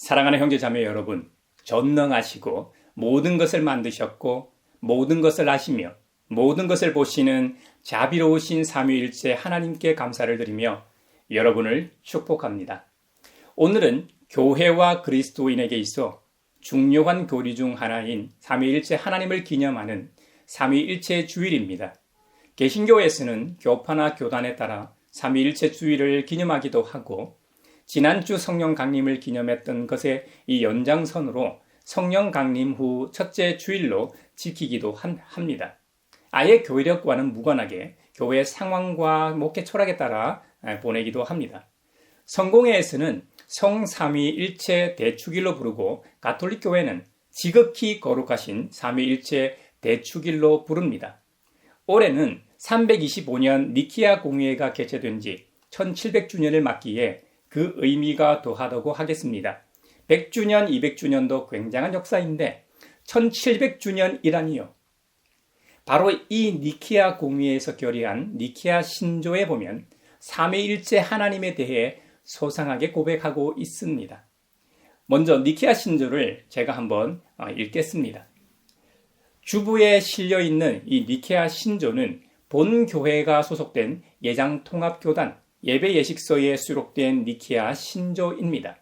사랑하는 형제 자매 여러분, 전능하시고 모든 것을 만드셨고 모든 것을 아시며 모든 것을 보시는 자비로우신 삼위일체 하나님께 감사를 드리며 여러분을 축복합니다. 오늘은 교회와 그리스도인에게 있어 중요한 교리 중 하나인 삼위일체 하나님을 기념하는 삼위일체 주일입니다. 개신교에서는 교파나 교단에 따라 삼위일체 주일을 기념하기도 하고 지난주 성령 강림을 기념했던 것의 이 연장선으로 성령 강림 후 첫째 주일로 지키기도 합니다. 아예 교회력과는 무관하게 교회 상황과 목회 철학에 따라 보내기도 합니다. 성공회에서는 성삼위일체 대축일로 부르고 가톨릭 교회는 지극히 거룩하신 삼위일체 대축일로 부릅니다. 올해는 325년 니키아 공회가 개최된 지 1700주년을 맞기에 그 의미가 더하다고 하겠습니다. 100주년, 200주년도 굉장한 역사인데 1700주년이라니요. 바로 이 니키아 공의에서 결의한 니키아 신조에 보면 삼위일체 하나님에 대해 소상하게 고백하고 있습니다. 먼저 니키아 신조를 제가 한번 어, 읽겠습니다. 주부에 실려 있는 이 니케아 신조는 본 교회가 소속된 예장 통합 교단 예배 예식서에 수록된 니케아 신조입니다.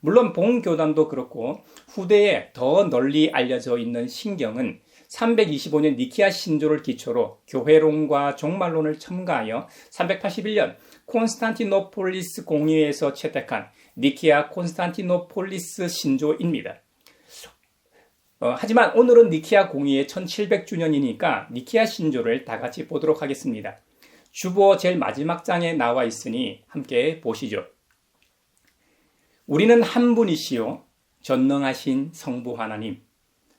물론 본 교단도 그렇고 후대에 더 널리 알려져 있는 신경은 325년 니키아 신조를 기초로 교회론과 종말론을 첨가하여 381년 콘스탄티노폴리스 공의회에서 채택한 니키아 콘스탄티노폴리스 신조입니다. 어, 하지만 오늘은 니키아 공의회 1700주년이니까 니키아 신조를 다 같이 보도록 하겠습니다. 주보 제일 마지막 장에 나와 있으니 함께 보시죠. 우리는 한 분이시요 전능하신 성부 하나님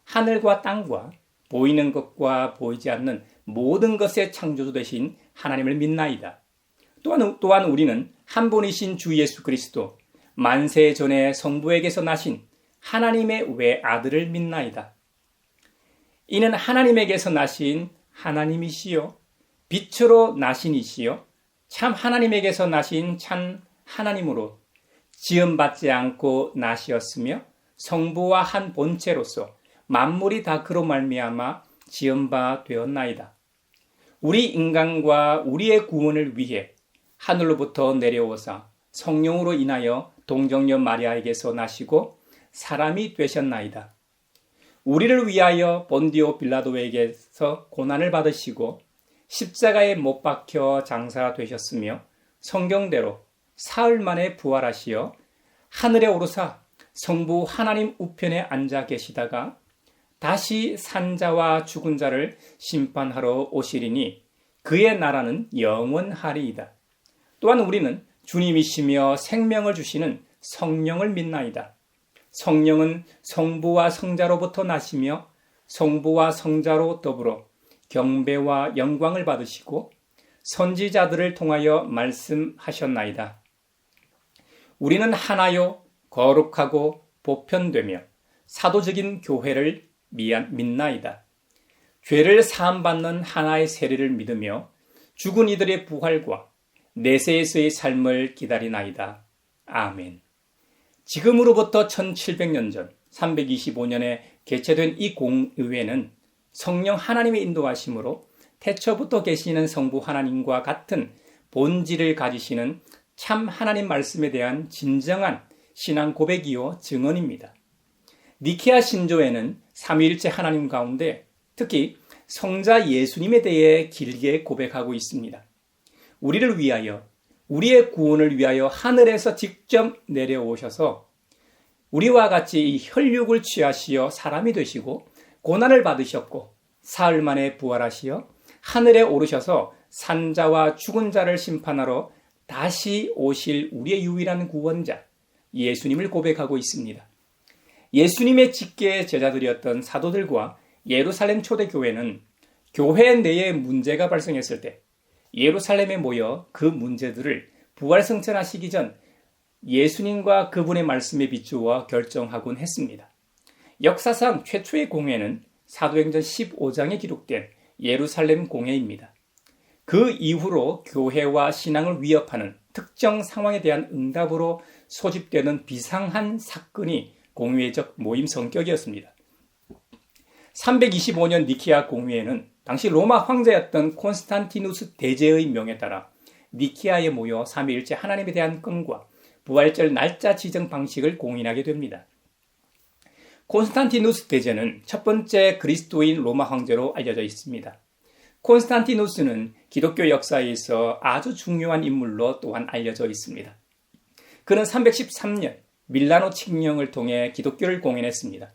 하늘과 땅과 보이는 것과 보이지 않는 모든 것의 창조주 되신 하나님을 믿나이다. 또한, 또한 우리는 한 분이신 주 예수 그리스도 만세 전에 성부에게서 나신 하나님의 외아들을 믿나이다. 이는 하나님에게서 나신 하나님이시요 빛으로 나신이시요 참 하나님에게서 나신 참 하나님으로 지음받지 않고 나시었으며 성부와 한 본체로서 만물이 다 그로 말미암아 지음바 되었나이다. 우리 인간과 우리의 구원을 위해 하늘로부터 내려오사 성령으로 인하여 동정녀 마리아에게서 나시고 사람이 되셨나이다. 우리를 위하여 본디오 빌라도에게서 고난을 받으시고 십자가에 못 박혀 장사되셨으며 성경대로 사흘 만에 부활하시어 하늘에 오르사 성부 하나님 우편에 앉아 계시다가 다시 산자와 죽은 자를 심판하러 오시리니 그의 나라는 영원하리이다. 또한 우리는 주님이시며 생명을 주시는 성령을 믿나이다. 성령은 성부와 성자로부터 나시며 성부와 성자로 더불어 경배와 영광을 받으시고 선지자들을 통하여 말씀하셨나이다. 우리는 하나요 거룩하고 보편되며 사도적인 교회를 믿나이다. 죄를 사함받는 하나의 세례를 믿으며 죽은 이들의 부활과 내세에서의 삶을 기다리나이다. 아멘. 지금으로부터 1700년 전 325년에 개최된 이 공의회는 성령 하나님의 인도하심으로 태초부터 계시는 성부 하나님과 같은 본질을 가지시는 참 하나님 말씀에 대한 진정한 신앙 고백이요 증언입니다. 니케아 신조에는 삼위일체 하나님 가운데 특히 성자 예수님에 대해 길게 고백하고 있습니다. 우리를 위하여 우리의 구원을 위하여 하늘에서 직접 내려오셔서 우리와 같이 이 혈육을 취하시어 사람이 되시고 고난을 받으셨고 사흘 만에 부활하시어 하늘에 오르셔서 산자와 죽은 자를 심판하러 다시 오실 우리의 유일한 구원자 예수님을 고백하고 있습니다. 예수님의 직계 제자들이었던 사도들과 예루살렘 초대교회는 교회 내에 문제가 발생했을 때 예루살렘에 모여 그 문제들을 부활승천하시기 전 예수님과 그분의 말씀에 비추어 결정하곤 했습니다. 역사상 최초의 공회는 사도행전 15장에 기록된 예루살렘 공회입니다. 그 이후로 교회와 신앙을 위협하는 특정 상황에 대한 응답으로 소집되는 비상한 사건이 공회적 모임 성격이었습니다. 325년 니키아 공회에는 당시 로마 황제였던 콘스탄티누스 대제의 명에 따라 니키아에 모여 삼위일체 하나님에 대한 건과 부활절 날짜 지정 방식을 공인하게 됩니다. 콘스탄티누스 대제는 첫 번째 그리스도인 로마 황제로 알려져 있습니다. 콘스탄티누스는 기독교 역사에서 아주 중요한 인물로 또한 알려져 있습니다. 그는 313년 밀라노 칙령을 통해 기독교를 공인했습니다.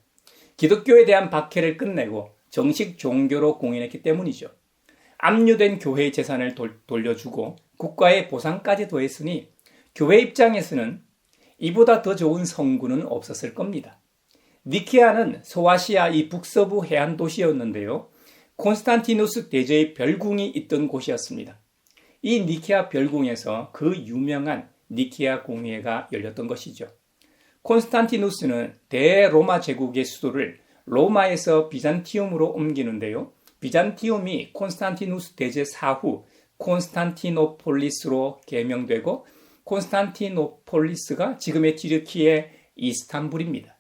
기독교에 대한 박해를 끝내고 정식 종교로 공인했기 때문이죠. 압류된 교회의 재산을 돌려주고 국가의 보상까지 더했으니 교회 입장에서는 이보다 더 좋은 성구는 없었을 겁니다. 니케아는 소아시아 이 북서부 해안 도시였는데요. 콘스탄티누스 대제의 별궁이 있던 곳이었습니다. 이 니케아 별궁에서 그 유명한 니케아 공회가 열렸던 것이죠. 콘스탄티누스는 대로마 제국의 수도를 로마에서 비잔티움으로 옮기는데요. 비잔티움이 콘스탄티누스 대제 사후 콘스탄티노폴리스로 개명되고 콘스탄티노폴리스가 지금의 튀르키의 이스탄불입니다.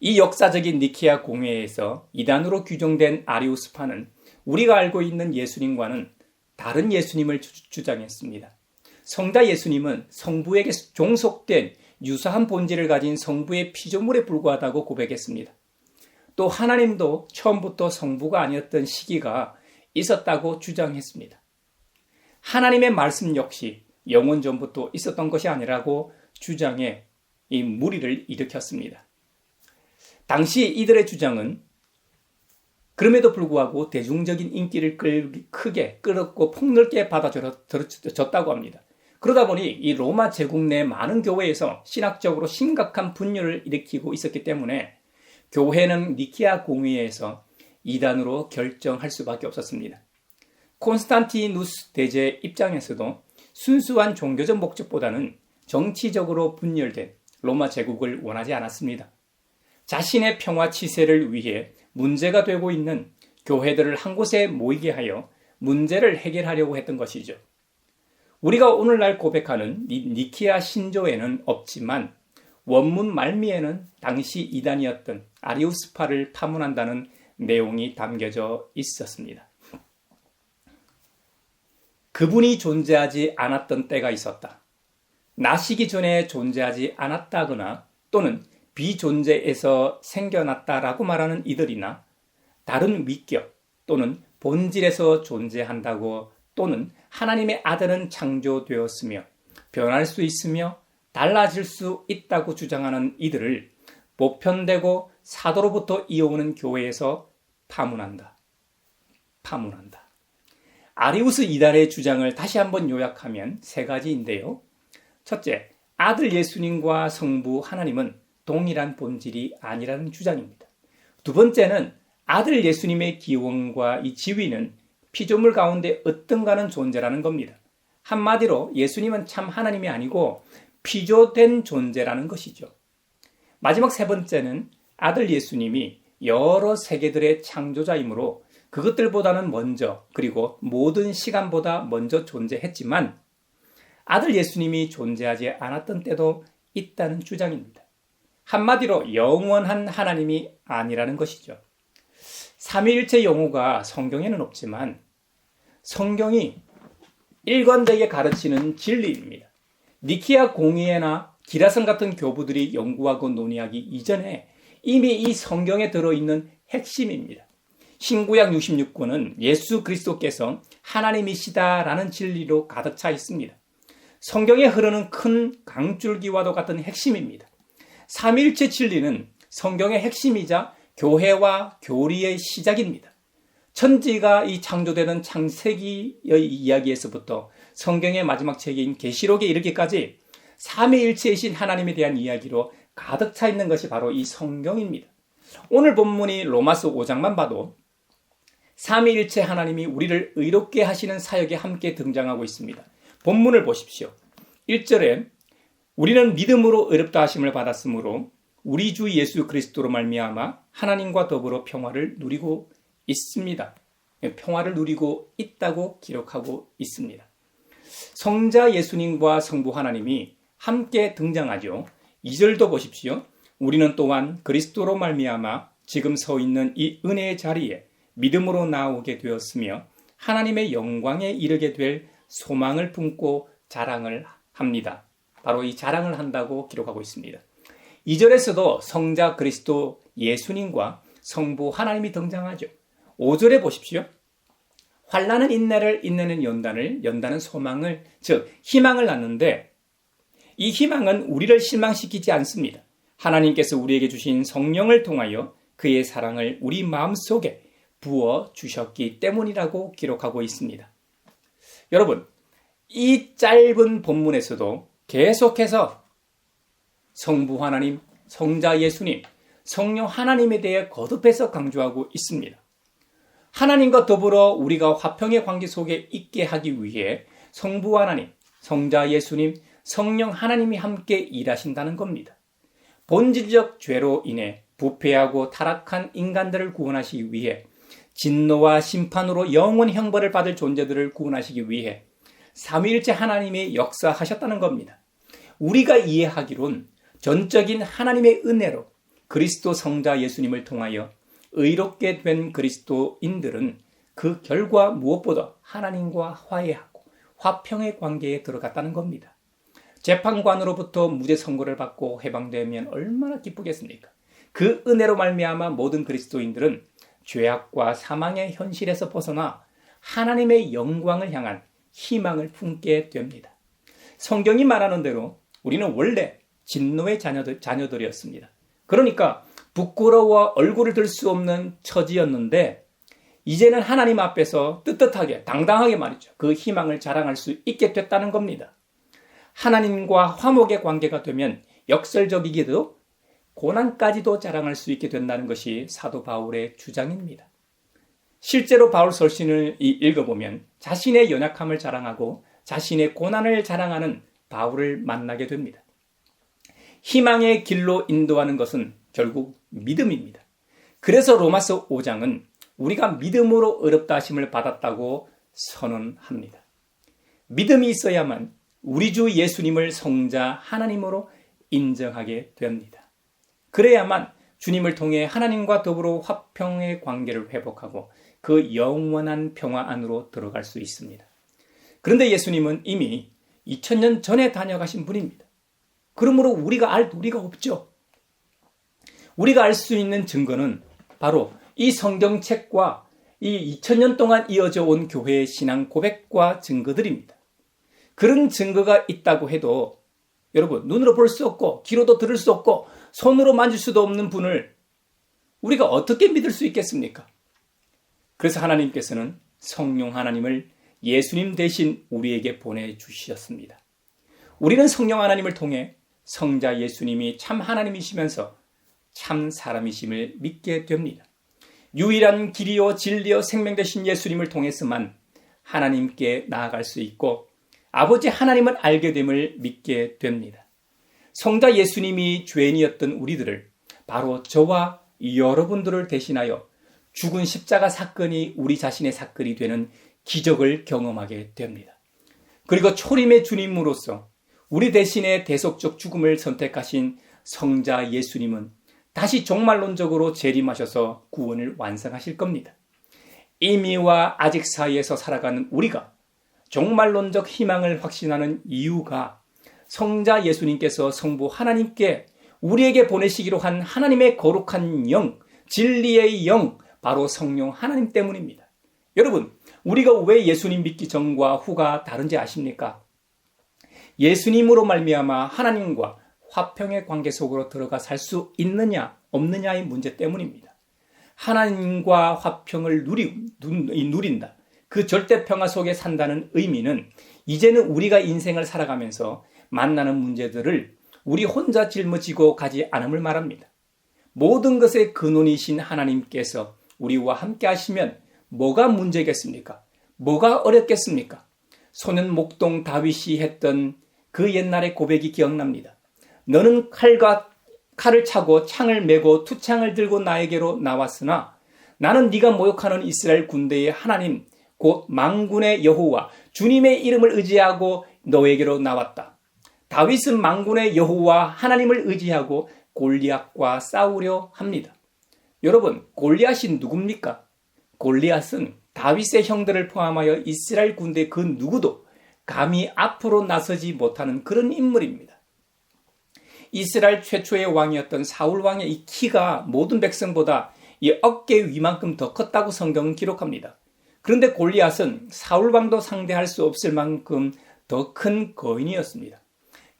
이 역사적인 니키아 공회에서 이단으로 규정된 아리우스파는 우리가 알고 있는 예수님과는 다른 예수님을 주장했습니다. 성자 예수님은 성부에게 종속된 유사한 본질을 가진 성부의 피조물에 불과하다고 고백했습니다. 또 하나님도 처음부터 성부가 아니었던 시기가 있었다고 주장했습니다. 하나님의 말씀 역시 영원 전부터 있었던 것이 아니라고 주장해 이 무리를 일으켰습니다. 당시 이들의 주장은 그럼에도 불구하고 대중적인 인기를 끌, 크게 끌었고 폭넓게 받아들여졌다고 합니다. 그러다 보니 이 로마 제국 내 많은 교회에서 신학적으로 심각한 분열을 일으키고 있었기 때문에 교회는 니키아 공회에서 이단으로 결정할 수밖에 없었습니다. 콘스탄티누스 대제 입장에서도 순수한 종교적 목적보다는 정치적으로 분열된 로마 제국을 원하지 않았습니다. 자신의 평화 치세를 위해 문제가 되고 있는 교회들을 한 곳에 모이게 하여 문제를 해결하려고 했던 것이죠. 우리가 오늘날 고백하는 니키아 신조에는 없지만 원문 말미에는 당시 이단이었던 아리우스파를 파문한다는 내용이 담겨져 있었습니다. 그분이 존재하지 않았던 때가 있었다. 나시기 전에 존재하지 않았다거나 또는 비존재에서 생겨났다라고 말하는 이들이나 다른 위격 또는 본질에서 존재한다고 또는 하나님의 아들은 창조되었으며 변할 수 있으며 달라질 수 있다고 주장하는 이들을 보편되고 사도로부터 이어오는 교회에서 파문한다. 파문한다. 아리우스 이달의 주장을 다시 한번 요약하면 세 가지인데요. 첫째, 아들 예수님과 성부 하나님은 동일한 본질이 아니라는 주장입니다. 두 번째는 아들 예수님의 기원과 이 지위는 피조물 가운데 어떤가는 존재라는 겁니다. 한마디로 예수님은 참 하나님이 아니고 피조된 존재라는 것이죠. 마지막 세 번째는 아들 예수님이 여러 세계들의 창조자이므로 그것들보다는 먼저 그리고 모든 시간보다 먼저 존재했지만 아들 예수님이 존재하지 않았던 때도 있다는 주장입니다. 한마디로 영원한 하나님이 아니라는 것이죠. 삼위일체 용어가 성경에는 없지만 성경이 일관되게 가르치는 진리입니다. 니키아 공의회나 기라성 같은 교부들이 연구하고 논의하기 이전에 이미 이 성경에 들어있는 핵심입니다. 신구약 66권은 예수 그리스도께서 하나님이시다라는 진리로 가득 차 있습니다. 성경에 흐르는 큰 강줄기와도 같은 핵심입니다. 삼일체 진리는 성경의 핵심이자 교회와 교리의 시작입니다. 천지가 이 창조되는 창세기의 이야기에서부터 성경의 마지막 책인 계시록에 이르기까지 삼위일체이신 하나님에 대한 이야기로 가득 차 있는 것이 바로 이 성경입니다. 오늘 본문이 로마서 5장만 봐도 삼위일체 하나님이 우리를 의롭게 하시는 사역에 함께 등장하고 있습니다. 본문을 보십시오. 1절에 우리는 믿음으로 의롭다 하심을 받았으므로 우리 주 예수 그리스도로 말미암아 하나님과 더불어 평화를 누리고 있습니다. 평화를 누리고 있다고 기록하고 있습니다. 성자 예수님과 성부 하나님이 함께 등장하죠. 2절도 보십시오. 우리는 또한 그리스도로 말미암아 지금 서 있는 이 은혜의 자리에 믿음으로 나오게 되었으며 하나님의 영광에 이르게 될 소망을 품고 자랑을 합니다. 바로 이 자랑을 한다고 기록하고 있습니다. 2절에서도 성자 그리스도 예수님과 성부 하나님이 등장하죠. 5절에 보십시오. 환란은 인내를 인내는 연단을 연단은 소망을 즉 희망을 낳는데 이 희망은 우리를 실망시키지 않습니다. 하나님께서 우리에게 주신 성령을 통하여 그의 사랑을 우리 마음속에 부어 주셨기 때문이라고 기록하고 있습니다. 여러분, 이 짧은 본문에서도 계속해서 성부 하나님, 성자 예수님, 성령 하나님에 대해 거듭해서 강조하고 있습니다. 하나님과 더불어 우리가 화평의 관계 속에 있게 하기 위해 성부 하나님, 성자 예수님, 성령 하나님이 함께 일하신다는 겁니다. 본질적 죄로 인해 부패하고 타락한 인간들을 구원하시기 위해 진노와 심판으로 영원 형벌을 받을 존재들을 구원하시기 위해 삼위일체 하나님이 역사하셨다는 겁니다. 우리가 이해하기론 전적인 하나님의 은혜로 그리스도 성자 예수님을 통하여 의롭게 된 그리스도인들은 그 결과 무엇보다 하나님과 화해하고 화평의 관계에 들어갔다는 겁니다. 재판관으로부터 무죄 선고를 받고 해방되면 얼마나 기쁘겠습니까? 그 은혜로 말미암아 모든 그리스도인들은 죄악과 사망의 현실에서 벗어나 하나님의 영광을 향한 희망을 품게 됩니다. 성경이 말하는 대로 우리는 원래 진노의 자녀들, 자녀들이었습니다. 그러니까 부끄러워 얼굴을 들 수 없는 처지였는데 이제는 하나님 앞에서 떳떳하게 당당하게 말이죠. 그 희망을 자랑할 수 있게 됐다는 겁니다. 하나님과 화목의 관계가 되면 역설적이게도 고난까지도 자랑할 수 있게 된다는 것이 사도 바울의 주장입니다. 실제로 바울 설신을 읽어보면 자신의 연약함을 자랑하고 자신의 고난을 자랑하는 바울을 만나게 됩니다. 희망의 길로 인도하는 것은 결국 믿음입니다. 그래서 로마서 5장은 우리가 믿음으로 어렵다 하심을 받았다고 선언합니다. 믿음이 있어야만 우리 주 예수님을 성자 하나님으로 인정하게 됩니다. 그래야만 주님을 통해 하나님과 더불어 화평의 관계를 회복하고 그 영원한 평화 안으로 들어갈 수 있습니다. 그런데 예수님은 이미 2000년 전에 다녀가신 분입니다. 그러므로 우리가 알 도리가 없죠. 우리가 알 수 있는 증거는 바로 이 성경책과 이 2000년 동안 이어져 온 교회의 신앙 고백과 증거들입니다. 그런 증거가 있다고 해도 여러분 눈으로 볼 수 없고 귀로도 들을 수 없고 손으로 만질 수도 없는 분을 우리가 어떻게 믿을 수 있겠습니까? 그래서 하나님께서는 성령 하나님을 예수님 대신 우리에게 보내주셨습니다. 우리는 성령 하나님을 통해 성자 예수님이 참 하나님이시면서 참 사람이심을 믿게 됩니다. 유일한 길이요 진리요 생명 되신 예수님을 통해서만 하나님께 나아갈 수 있고 아버지 하나님을 알게 됨을 믿게 됩니다. 성자 예수님이 죄인이었던 우리들을 바로 저와 여러분들을 대신하여 죽은 십자가 사건이 우리 자신의 사건이 되는 기적을 경험하게 됩니다. 그리고 초림의 주님으로서 우리 대신에 대속적 죽음을 선택하신 성자 예수님은 다시 종말론적으로 재림하셔서 구원을 완성하실 겁니다. 이미와 아직 사이에서 살아가는 우리가 종말론적 희망을 확신하는 이유가 성자 예수님께서 성부 하나님께 우리에게 보내시기로 한 하나님의 거룩한 영, 진리의 영, 바로 성령 하나님 때문입니다. 여러분, 우리가 왜 예수님 믿기 전과 후가 다른지 아십니까? 예수님으로 말미암아 하나님과 화평의 관계 속으로 들어가 살 수 있느냐 없느냐의 문제 때문입니다. 하나님과 화평을 누리, 누린다. 그 절대 평화 속에 산다는 의미는 이제는 우리가 인생을 살아가면서 만나는 문제들을 우리 혼자 짊어지고 가지 않음을 말합니다. 모든 것의 근원이신 하나님께서 우리와 함께 하시면 뭐가 문제겠습니까? 뭐가 어렵겠습니까? 소년 목동 다윗이 했던 그 옛날의 고백이 기억납니다. 너는 칼과 칼을 차고 창을 메고 투창을 들고 나에게로 나왔으나 나는 네가 모욕하는 이스라엘 군대의 하나님 곧 망군의 여호와 주님의 이름을 의지하고 너에게로 나왔다. 다윗은 망군의 여호와 하나님을 의지하고 골리앗과 싸우려 합니다. 여러분, 골리앗이 누굽니까? 골리앗은 다윗의 형들을 포함하여 이스라엘 군대 그 누구도 감히 앞으로 나서지 못하는 그런 인물입니다. 이스라엘 최초의 왕이었던 사울 왕의 이 키가 모든 백성보다 이 어깨 위만큼 더 컸다고 성경은 기록합니다. 그런데 골리앗은 사울 왕도 상대할 수 없을 만큼 더 큰 거인이었습니다.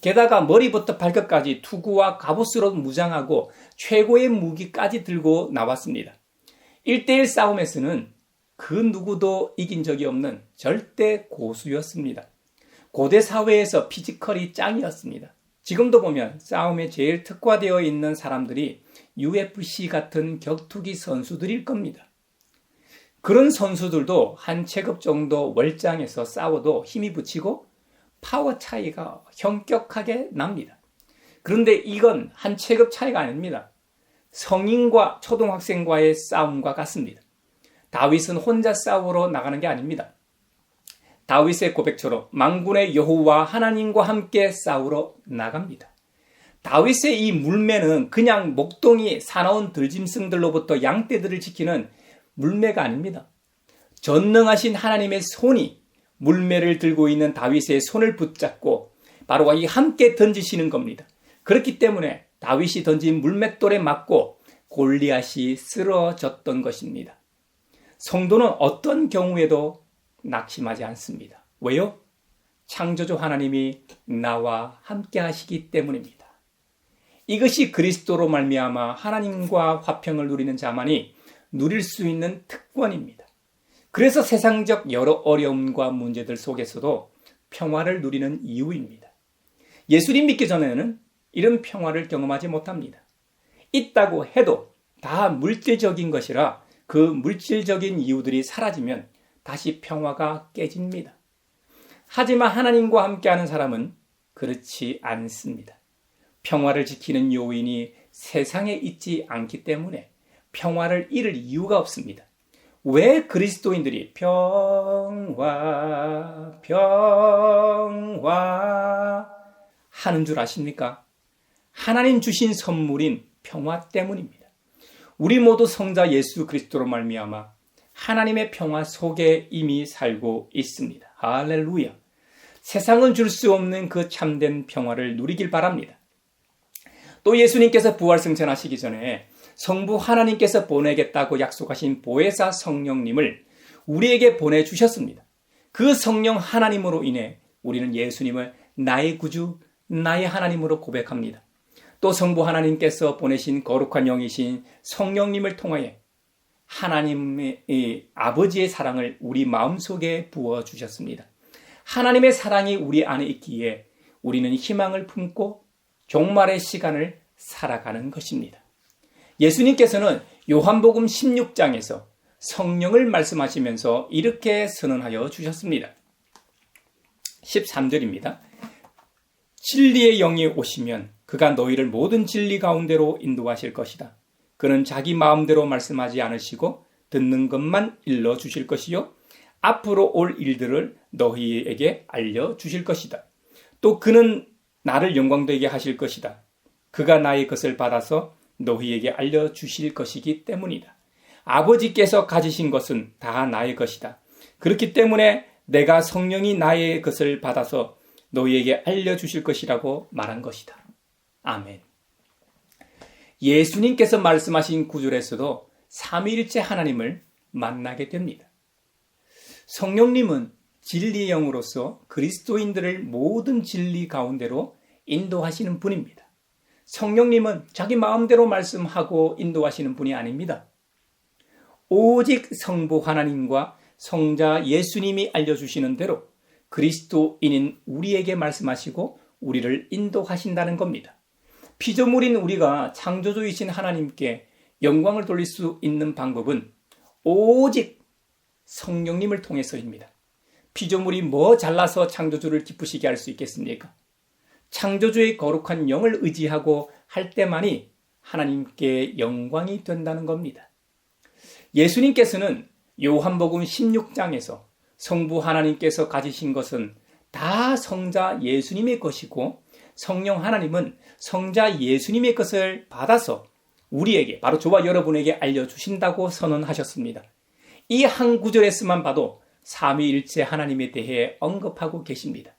게다가 머리부터 발끝까지 투구와 갑옷으로 무장하고 최고의 무기까지 들고 나왔습니다. 1대1 싸움에서는 그 누구도 이긴 적이 없는 절대 고수였습니다. 고대 사회에서 피지컬이 짱이었습니다. 지금도 보면 싸움에 제일 특화되어 있는 사람들이 UFC 같은 격투기 선수들일 겁니다. 그런 선수들도 한 체급 정도 월장에서 싸워도 힘이 붙이고 파워 차이가 현격하게 납니다. 그런데 이건 한 체급 차이가 아닙니다. 성인과 초등학생과의 싸움과 같습니다. 다윗은 혼자 싸우러 나가는 게 아닙니다. 다윗의 고백처럼 망군의 여호와 하나님과 함께 싸우러 나갑니다. 다윗의 이 물매는 그냥 목동이 사나운 들짐승들로부터 양떼들을 지키는 물매가 아닙니다. 전능하신 하나님의 손이 물매를 들고 있는 다윗의 손을 붙잡고 바로 이 함께 던지시는 겁니다. 그렇기 때문에 다윗이 던진 물맷돌에 맞고 골리앗이 쓰러졌던 것입니다. 성도는 어떤 경우에도 낙심하지 않습니다. 왜요? 창조주 하나님이 나와 함께 하시기 때문입니다. 이것이 그리스도로 말미암아 하나님과 화평을 누리는 자만이 누릴 수 있는 특권입니다. 그래서 세상적 여러 어려움과 문제들 속에서도 평화를 누리는 이유입니다. 예수님 믿기 전에는 이런 평화를 경험하지 못합니다. 있다고 해도 다 물질적인 것이라 그 물질적인 이유들이 사라지면 다시 평화가 깨집니다. 하지만 하나님과 함께하는 사람은 그렇지 않습니다. 평화를 지키는 요인이 세상에 있지 않기 때문에 평화를 잃을 이유가 없습니다. 왜 그리스도인들이 평화, 평화 하는 줄 아십니까? 하나님 주신 선물인 평화 때문입니다. 우리 모두 성자 예수 그리스도로 말미암아 하나님의 평화 속에 이미 살고 있습니다. 할렐루야. 세상은 줄 수 없는 그 참된 평화를 누리길 바랍니다. 또 예수님께서 부활 승천하시기 전에 성부 하나님께서 보내겠다고 약속하신 보혜사 성령님을 우리에게 보내주셨습니다. 그 성령 하나님으로 인해 우리는 예수님을 나의 구주, 나의 하나님으로 고백합니다. 또 성부 하나님께서 보내신 거룩한 영이신 성령님을 통하여 하나님의 아버지의 사랑을 우리 마음속에 부어 주셨습니다. 하나님의 사랑이 우리 안에 있기에 우리는 희망을 품고 종말의 시간을 살아가는 것입니다. 예수님께서는 요한복음 16장에서 성령을 말씀하시면서 이렇게 선언하여 주셨습니다. 13절입니다. 진리의 영이 오시면 그가 너희를 모든 진리 가운데로 인도하실 것이다. 그는 자기 마음대로 말씀하지 않으시고 듣는 것만 일러 주실 것이요. 앞으로 올 일들을 너희에게 알려 주실 것이다. 또 그는 나를 영광되게 하실 것이다. 그가 나의 것을 받아서 너희에게 알려주실 것이기 때문이다. 아버지께서 가지신 것은 다 나의 것이다. 그렇기 때문에 내가 성령이 나의 것을 받아서 너희에게 알려주실 것이라고 말한 것이다. 아멘. 예수님께서 말씀하신 구절에서도 삼위일체 하나님을 만나게 됩니다. 성령님은 진리의 영으로서 그리스도인들을 모든 진리 가운데로 인도하시는 분입니다. 성령님은 자기 마음대로 말씀하고 인도하시는 분이 아닙니다. 오직 성부 하나님과 성자 예수님이 알려주시는 대로 그리스도인인 우리에게 말씀하시고 우리를 인도하신다는 겁니다. 피조물인 우리가 창조주이신 하나님께 영광을 돌릴 수 있는 방법은 오직 성령님을 통해서입니다. 피조물이 뭐 잘나서 창조주를 기쁘시게 할 수 있겠습니까? 창조주의 거룩한 영을 의지하고 할 때만이 하나님께 영광이 된다는 겁니다. 예수님께서는 요한복음 16장에서 성부 하나님께서 가지신 것은 다 성자 예수님의 것이고 성령 하나님은 성자 예수님의 것을 받아서 우리에게 바로 저와 여러분에게 알려주신다고 선언하셨습니다. 이 한 구절에서만 봐도 삼위일체 하나님에 대해 언급하고 계십니다.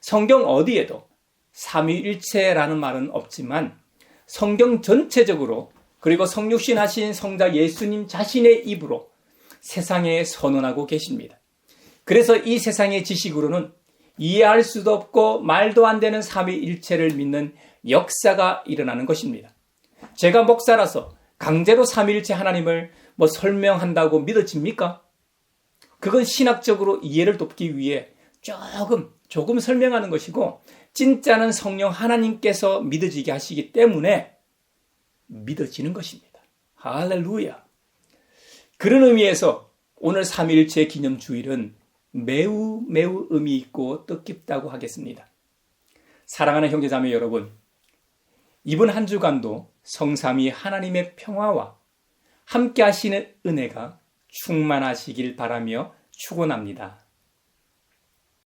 성경 어디에도 삼위일체라는 말은 없지만 성경 전체적으로 그리고 성육신 하신 성자 예수님 자신의 입으로 세상에 선언하고 계십니다. 그래서 이 세상의 지식으로는 이해할 수도 없고 말도 안 되는 삼위일체를 믿는 역사가 일어나는 것입니다. 제가 목사라서 강제로 삼위일체 하나님을 뭐 설명한다고 믿어집니까? 그건 신학적으로 이해를 돕기 위해 조금 조금 설명하는 것이고 진짜는 성령 하나님께서 믿어지게 하시기 때문에 믿어지는 것입니다. 할렐루야. 그런 의미에서 오늘 삼일체 기념 주일은 매우 매우 의미 있고 뜻깊다고 하겠습니다. 사랑하는 형제자매 여러분, 이번 한 주간도 성삼위 하나님의 평화와 함께 하시는 은혜가 충만하시길 바라며 축원합니다.